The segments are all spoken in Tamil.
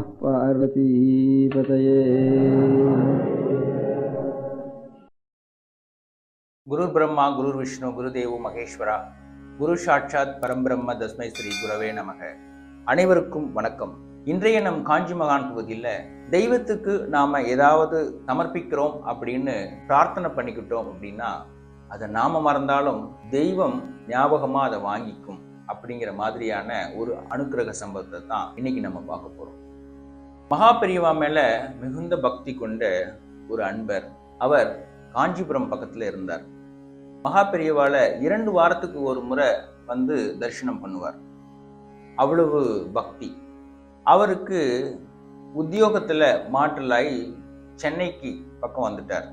நம குரு பிரம்மா குரு விஷ்ணு குருதேவு மகேஸ்வரா குரு சாட்சாத் பரம்பிரம்ம தஸ்மை ஸ்ரீ குரவே நமக அனைவருக்கும் வணக்கம். இன்றைய நம் காஞ்சி மகான் பகுதியில் தெய்வத்துக்கு நாம ஏதாவது சமர்ப்பிக்கிறோம் அப்படின்னு பிரார்த்தனை பண்ணிக்கிட்டோம் அப்படின்னா அதை நாம மறந்தாலும் தெய்வம் ஞாபகமா அதை வாங்கிக்கும் அப்படிங்கிற மாதிரியான ஒரு அனுக்கிரக சம்பவத்தை தான் இன்னைக்கு நம்ம பார்க்க போறோம். மகா பெரியவா மிகுந்த பக்தி கொண்ட ஒரு அன்பர். அவர் காஞ்சிபுரம் பக்கத்தில் இருந்தார். மகாபெரியவால இரண்டு வாரத்துக்கு ஒரு முறை வந்து தரிசனம் பண்ணுவார். அவ்வளவு பக்தி. அவருக்கு உத்தியோகத்தில் மாற்றலாகி சென்னைக்கு பக்கம் வந்துட்டார்.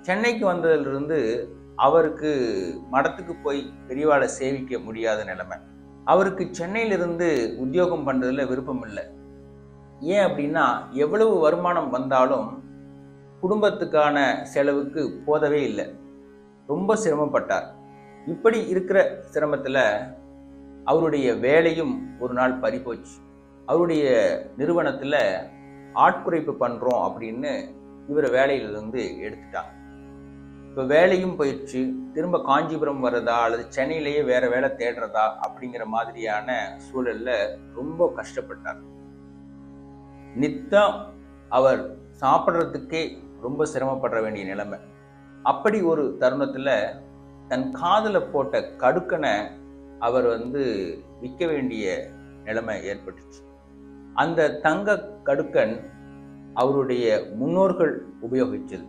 சென்னைக்கு வந்ததிலிருந்து அவருக்கு மடத்துக்கு போய் பெரியவாளை சேவிக்க முடியாத நிலைமை. அவருக்கு சென்னையிலிருந்து உத்தியோகம் பண்ணுறதுல விருப்பம் இல்லை ஏன் அப்படின்னா எவ்வளவு வருமானம் வந்தாலும் குடும்பத்துக்கான செலவுக்கு போதவே இல்லை. ரொம்ப சிரமப்பட்டார். இப்படி இருக்கிற சிரமத்தில் அவருடைய வேலையும் ஒரு நாள் பறிப்போச்சு அவருடைய நிறுவனத்தில் ஆட்குறைப்பு பண்ணுறோம் அப்படின்னு இவர் வேலையிலிருந்து எடுத்துட்டாங்க இப்போ வேலையும் போயிடுச்சு. திரும்ப காஞ்சிபுரம் வர்றதா அல்லது சென்னையிலேயே வேறு வேலை தேடுறதா அப்படிங்கிற மாதிரியான சூழலில் ரொம்ப கஷ்டப்பட்டார். நித்தம் அவர் சாப்பிட்றதுக்கே ரொம்ப சிரமப்பட வேண்டிய நிலைமை. அப்படி ஒரு தருணத்தில் தன் காதில் போட்ட கடுக்கனை அவர் வந்து விற்க வேண்டிய நிலைமை ஏற்பட்டுச்சு. அந்த தங்க கடுக்கன் அவருடைய முன்னோர்கள் உபயோகிச்சது.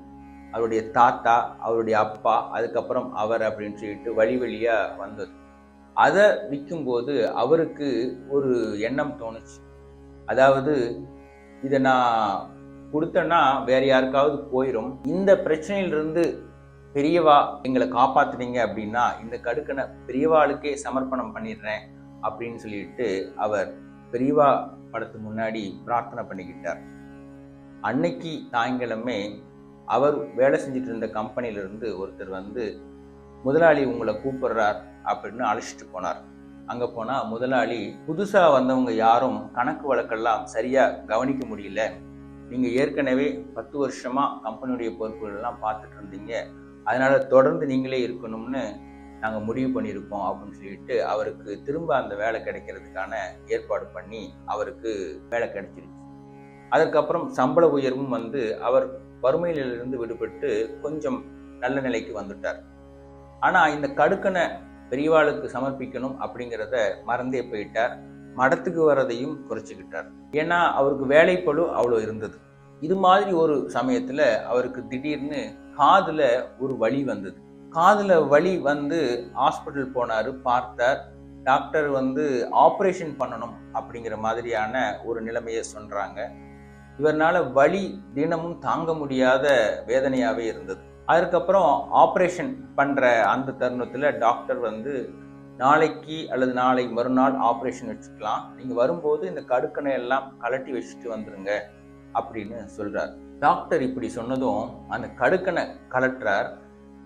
அவருடைய தாத்தா அவருடைய அப்பா அதுக்கப்புறம் அவர் அப்படின்னு சொல்லிட்டு வழி வழியாக வந்தது. அதை விற்கும்போது அவருக்கு ஒரு எண்ணம் தோணுச்சு. அதாவது இதை நான் கொடுத்தேன்னா வேற யாருக்காவது போயிடும் இந்த பிரச்சனையிலிருந்து பெரியவா எங்களை காப்பாத்துனீங்க அப்படின்னா இந்த கடுக்கனை பெரியவாளுக்கே சமர்ப்பணம் பண்ணிடுறேன் அப்படின்னு சொல்லிட்டு அவர் பெரியவா படத்து முன்னாடி பிரார்த்தனை பண்ணிக்கிட்டார். அன்னைக்கு சாயங்காலமே அவர் வேலை செஞ்சுட்டு இருந்த கம்பெனியிலிருந்து ஒருத்தர் வந்து முதலாளி உங்களை கூப்பிடுறார் அப்படின்னு அழைச்சிட்டு போனார். அங்கே போனால் முதலாளி புதுசாக வந்தவங்க யாரும் கணக்கு வழக்கெல்லாம் சரியாக கவனிக்க முடியல. நீங்கள் ஏற்கனவே பத்து வருஷமாக கம்பெனியுடைய பொறுப்புகளெல்லாம் பார்த்துட்டு இருந்தீங்க. அதனால் தொடர்ந்து நீங்களே இருக்கணும்னு நாங்கள் முடிவு பண்ணியிருக்கோம் அப்படின்னு சொல்லிட்டு அவருக்கு திரும்ப அந்த வேலை கிடைக்கிறதுக்கான ஏற்பாடு பண்ணி அவருக்கு வேலை கிடைச்சிருச்சு. அதற்கப்புறம் சம்பள உயர்வும் வந்து அவர் வறுமையிலிருந்து விடுபட்டு கொஞ்சம் நல்ல நிலைக்கு வந்துட்டார். ஆனால் இந்த கடுக்கனை பெரியவாளுக்கு சமர்ப்பிக்கணும் அப்படிங்கிறத மறந்தே போயிட்டார். மடத்துக்கு வர்றதையும் குறைச்சிக்கிட்டார். ஏன்னா அவருக்கு வேலைப்பழு அவ்வளோ இருந்தது. இது மாதிரி ஒரு சமயத்தில் அவருக்கு திடீர்னு காதில் ஒரு வழி வந்தது. காதில் வழி வந்து ஹாஸ்பிட்டல் போனார் பார்த்தார். டாக்டர் வந்து ஆப்ரேஷன் பண்ணணும் அப்படிங்கிற மாதிரியான ஒரு நிலைமையை சொல்கிறாங்க இவரால் வலி தினமும் தாங்க முடியாத வேதனையாகவே இருந்தது. அதுக்கப்புறம் ஆப்ரேஷன் பண்ணுற அந்த தருணத்தில் டாக்டர் வந்து நாளைக்கு அல்லது நாளை மறுநாள் ஆப்ரேஷன் வச்சுக்கலாம். நீங்கள் வரும்போது இந்த கடுக்கனை எல்லாம் கலட்டி வச்சுட்டு வந்துடுங்க அப்படின்னு சொல்கிறார் டாக்டர் இப்படி சொன்னதும் அந்த கடுக்கனை கலட்டுறார்.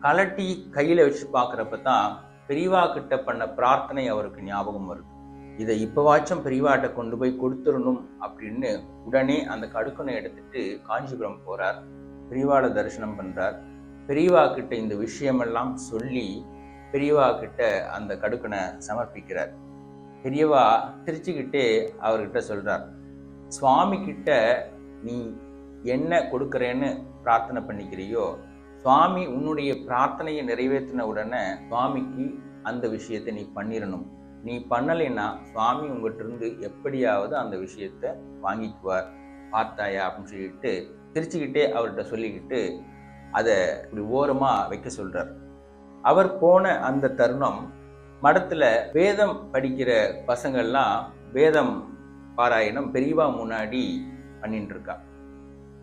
கலட்டி கையில் வச்சு பார்க்குறப்ப தான் பெரியவா கிட்ட பண்ண பிரார்த்தனை அவருக்கு ஞாபகம் வருது. இதை இப்போவாச்சும் பெரியவாட்ட கொண்டு போய் கொடுத்துடணும் அப்படின்னு உடனே அந்த கடுக்கனை எடுத்துட்டு காஞ்சிபுரம் போகிறார் பெரியவாளை தரிசனம் பண்ணுறார் பெரியவா கிட்ட இந்த விஷயமெல்லாம் சொல்லி பெரியவா கிட்ட அந்த கடுக்கனை சமர்ப்பிக்கிறார். பெரியவா திருச்சிக்கிட்டே அவர்கிட்ட சொல்றார் சுவாமி கிட்ட நீ என்ன கொடுக்குறேன்னு பிரார்த்தனை பண்ணிக்கிறியோ சுவாமி உன்னுடைய பிரார்த்தனையை நிறைவேற்றின உடனே சுவாமிக்கு அந்த விஷயத்தை நீ பண்ணிடணும் நீ பண்ணலைன்னா சுவாமி உங்கள்கிட்ட இருந்து எப்படியாவது அந்த விஷயத்த வாங்கிக்குவார். பார்த்தாயா? அப்படின்னு சொல்லிட்டு திருச்சிக்கிட்டே அவர்கிட்ட சொல்லிக்கிட்டு அதை இப்படி ஓரமாக வைக்க சொல்கிறார் அவர் போன அந்த தருணம் மடத்தில் வேதம் படிக்கிற பசங்கள்லாம் வேதம் பாராயணம் பெரியவா முன்னாடி பண்ணிட்டுருக்கா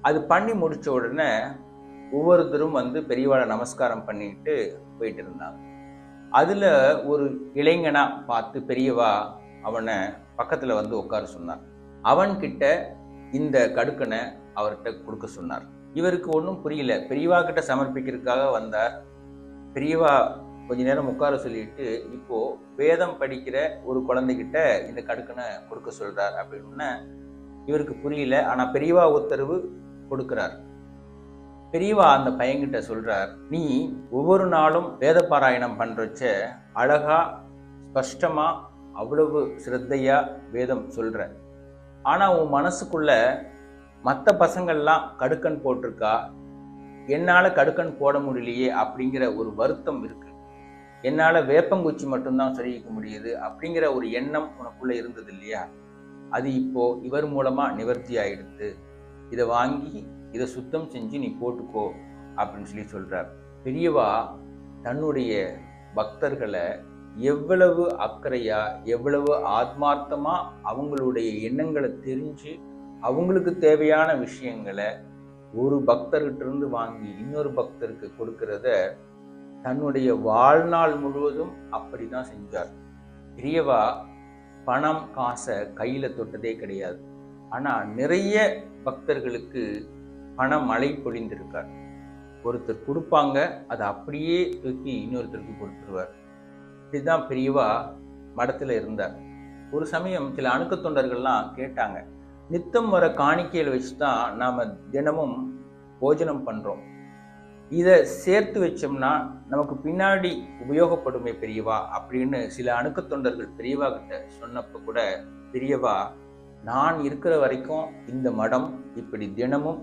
அது பண்ணி முடித்த உடனே ஒவ்வொருத்தரும் வந்து பெரியவாளை நமஸ்காரம் பண்ணிட்டு போயிட்டு இருந்தாங்க. அதில் ஒரு இளைஞனாக பார்த்து பெரியவா அவனை பக்கத்தில் வந்து உட்கார சொன்னார். அவன்கிட்ட இந்த கடுக்கனை அவர்கிட்ட கொடுக்க சொன்னார். இவருக்கு ஒன்றும் புரியல. பெரியவா கிட்ட சமர்ப்பிக்கிறதுக்காக வந்தார். பெரியவா கொஞ்ச நேரம் உட்கார சொல்லிட்டு இப்போ வேதம் படிக்கிற ஒரு குழந்தைகிட்ட இந்த கடுக்கனை கொடுக்க சொல்றார் அப்படின்னு இவருக்கு புரியல. ஆனா பெரியவா உத்தரவு கொடுக்கிறார். பெரியவா அந்த பையன்கிட்ட சொல்றார் நீ ஒவ்வொரு நாளும் வேத பாராயணம் பண்றச்ச அழகா ஸ்பஷ்டமா அவ்வளவு சிரத்தையா வேதம் சொல்ற. ஆனா உன் மனசுக்குள்ள மற்ற பசங்கள்லாம் கடுக்கன் போட்டிருக்கா? என்னால் கடுக்கன் போட முடியலையே அப்படிங்கிற ஒரு வருத்தம் இருக்கு. என்னால் வேப்பங்குச்சி மட்டும்தான் சரியிக்க முடியுது அப்படிங்கிற ஒரு எண்ணம் உனக்குள்ளே இருந்தது இல்லையா? அது இப்போ இவர் மூலமாக நிவர்த்தி ஆகிடுது இதை வாங்கி இதை சுத்தம் செஞ்சு நீ போட்டுக்கோ அப்படின்னு சொல்லி சொல்கிறார் பெரியவா தன்னுடைய பக்தர்களை எவ்வளவு அக்கறையாக எவ்வளவு ஆத்மார்த்தமாக அவங்களுடைய எண்ணங்களை தெரிஞ்சு அவங்களுக்கு தேவையான விஷயங்களை ஒரு பக்தர்கிட்ட இருந்து வாங்கி இன்னொரு பக்தருக்கு கொடுக்கறத தன்னுடைய வாழ்நாள் முழுவதும் அப்படி தான் செஞ்சார். பெரியவா பணம் காசை கையில் தொட்டதே கிடையாது. ஆனால் நிறைய பக்தர்களுக்கு பண மழை பொழிந்திருக்கார். ஒருத்தர் கொடுப்பாங்க அதை அப்படியே தூக்கி இன்னொருத்தருக்கு கொடுத்துருவார். இதுதான் பெரியவா மடத்தில் இருந்தார். ஒரு சமயம் சில அணுக்க தொண்டர்கள்லாம் கேட்டாங்க நித்தம் வர காணிக்கையில் வச்சு தான் நாம் தினமும் போஜனம் பண்ணுறோம் இதை சேர்த்து வச்சோம்னா நமக்கு பின்னாடி உபயோகப்படுமே பெரியவா அப்படின்னு சில அணுக்க தொண்டர்கள் பெரியவா கிட்ட சொன்னப்ப கூட பெரியவா நான் இருக்கிற வரைக்கும் இந்த மடம் இப்படி தினமும்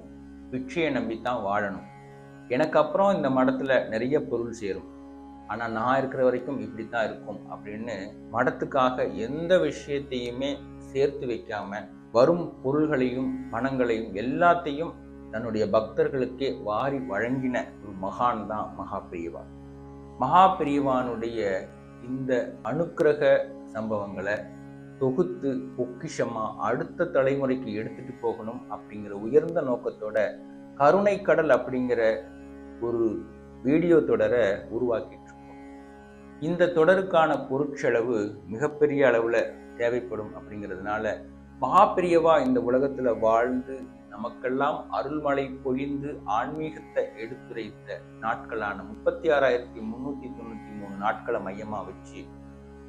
பிட்சையை தான் வாழணும். எனக்கு அப்புறம் இந்த மடத்தில் நிறைய பொருள் சேரும். ஆனால் நான் இருக்கிற வரைக்கும் இப்படி தான் இருக்கும். அப்படின்னு மடத்துக்காக எந்த விஷயத்தையுமே சேர்த்து வைக்காமல் வரும் பொருள்களையும் பணங்களையும் எல்லாத்தையும் தன்னுடைய பக்தர்களுக்கே வாரி வழங்கின ஒரு மகான் தான் மகா பெரியவா மகா இந்த அனுக்கிரக சம்பவங்களை தொகுத்து பொக்கிஷமா அடுத்த தலைமுறைக்கு எடுத்துட்டு போகணும் அப்படிங்கிற உயர்ந்த நோக்கத்தோட கருணை கடல் அப்படிங்கிற ஒரு வீடியோ தொடரை உருவாக்கிட்டு இருக்கோம் இந்த தொடருக்கான பொருட்செலவு மிகப்பெரிய அளவில் தேவைப்படும் அப்படிங்கிறதுனால மகாபிரியவா இந்த உலகத்துல வாழ்ந்து நமக்கெல்லாம் அருள்மழை பொழிந்து ஆன்மீகத்தை எடுத்துரைத்த நாட்களான முப்பத்தி ஆறாயிரத்தி முன்னூத்தி தொண்ணூத்தி மூணு நாட்களை மையமா வச்சு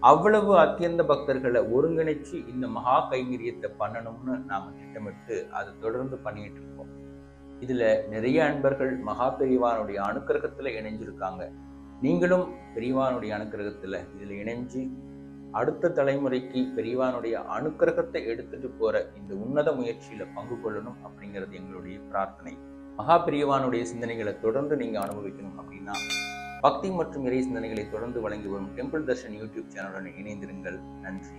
அவ்வளவு அத்தியந்த பக்தர்களை ஒருங்கிணைச்சு இந்த மகா கைங்கரியத்தை பண்ணணும்னு நாம திட்டமிட்டு அதை தொடர்ந்து பண்ணிட்டு இருக்கோம். இதுல நிறைய அன்பர்கள் மகா பெரியவானுடைய அனுக்கிரகத்துல இணைஞ்சிருக்காங்க. நீங்களும் பெரியவானுடைய அனுக்கிரகத்துல இதுல இணைஞ்சு அடுத்த தலைமுறைக்கு பெரியவானுடைய அனுக்கிரகத்தை எடுத்துட்டு போற இந்த உன்னத முயற்சியில பங்கு கொள்ளணும் அப்படிங்கிறது எங்களுடைய பிரார்த்தனை. மகா பெரியவானுடைய சிந்தனைகளை தொடர்ந்து நீங்க அனுபவிக்கணும் அப்படின்னா பக்தி மற்றும் இறை சிந்தனைகளை தொடர்ந்து வழங்கி வரும் டெம்பிள் தர்ஷன் யூடியூப் சேனலுடன் இணைந்திருங்கள். நன்றி.